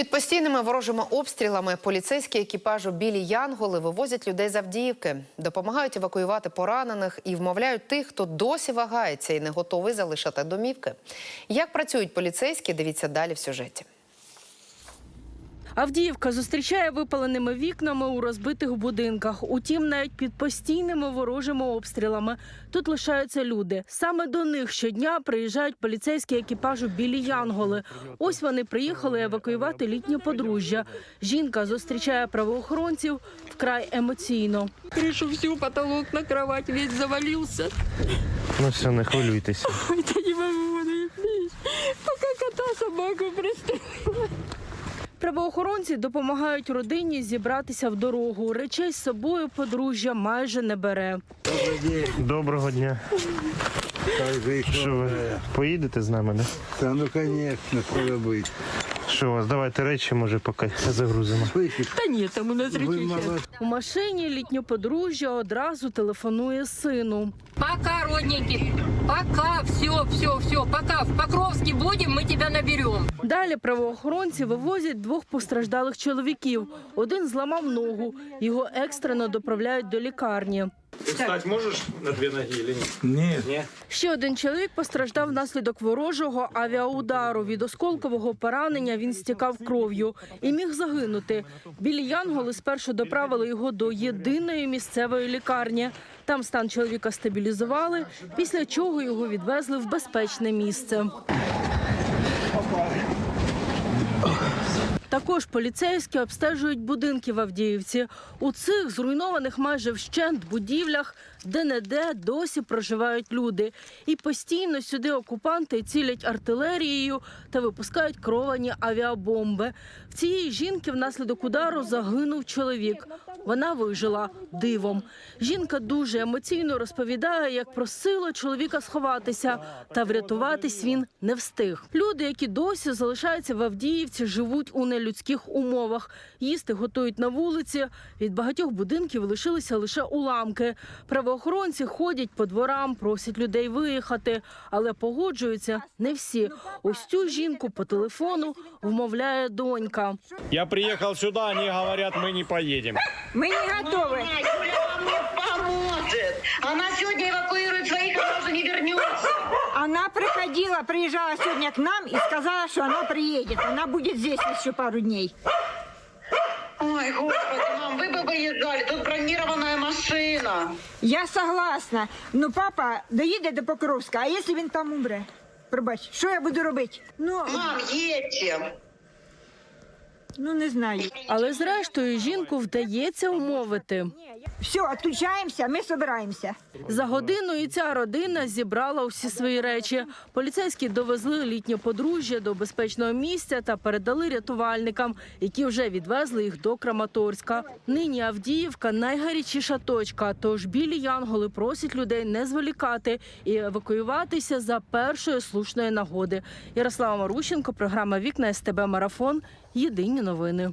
Під постійними ворожими обстрілами поліцейські екіпажу білі Янголи вивозять людей з Авдіївки, допомагають евакуювати поранених і вмовляють тих, хто досі вагається і не готовий залишати домівки. Як працюють поліцейські, дивіться далі в сюжеті. Авдіївка зустрічає випаленими вікнами у розбитих будинках. Утім, навіть під постійними ворожими обстрілами тут лишаються люди. Саме до них щодня приїжджають поліцейські екіпажу білі Янголи. Ось вони приїхали евакуювати літнє подружжя. Жінка зустрічає правоохоронців вкрай емоційно. Крышу всю, потолок на кровать весь завалился. Ну все, не хвилюйтеся. Ой, да не могу, ну, please. Кота собаку пристроила. Правоохоронці допомагають родині зібратися в дорогу. Речей з собою подружжя майже не бере. Доброго дня. Що ви поїдете з нами, не? Та ну звісно, надо быть. Що у вас? Давайте речі, може, поки загрузимо. Слышите, Да нет, там у нас вы речей молодцы. У машині літнє подружжя одразу телефонує сину. Пока, родненький. Пока, все, все, все. Пока в Покровске будем, мы тебя наберем. Далі правоохоронці вивозять двох постраждалих чоловіків. Один зламав ногу. Його екстрено доправляють до лікарні. Встать можешь на две ноги или нет? Нет. Ще один чоловік постраждав внаслідок ворожого авіаудару. Від осколкового поранення він стікав кров'ю і міг загинути. Білі янголи спершу доправили його до єдиної місцевої лікарні. Там стан чоловіка стабілізували, після чого його відвезли в безпечне місце. Також поліцейські обстежують будинки в Авдіївці. У цих зруйнованих майже вщент будівлях де-не-де досі проживають люди. І постійно сюди окупанти цілять артилерією та випускають керовані авіабомби. В цієї жінки внаслідок удару загинув чоловік. Вона вижила дивом. Жінка дуже емоційно розповідає, як просила чоловіка сховатися, та врятуватись він не встиг. Люди, які досі залишаються в Авдіївці, живуть у нелюдських умовах. Їсти готують на вулиці. Від багатьох будинків лишилися лише уламки. Правоохоронці ходять по дворам, просять людей виїхати, але погоджуються не всі. Ось цю жінку по телефону вмовляє донька. Я приехал сюда, они говорят, мы не поедем. Мы не готовы. Юля вам не поможет. Она сегодня эвакуирует своих, она уже не вернется. Она приходила, приезжала сегодня к нам и сказала, что она приедет. Она будет здесь еще пару дней. Ой, господи, мам, вы бы выезжали, тут бронированная машина. Я согласна. Ну, папа доїде до Покровська, а якщо він там умре? Пробач, що я буду робити? Ну, Мам, едьте. ну не знаю. Але зрештою жінку вдається умовити. Все, відключаємося, ми збираємося. За годину і ця родина зібрала усі свої речі. Поліцейські довезли літнє подружжя до безпечного місця та передали рятувальникам, які вже відвезли їх до Краматорська. Нині Авдіївка найгарячіша точка. Тож білі янголи просять людей не зволікати і евакуюватися за першої слушної нагоди. Ярослава Марущенко, програма Вікна СТБ Марафон. Єдині новини.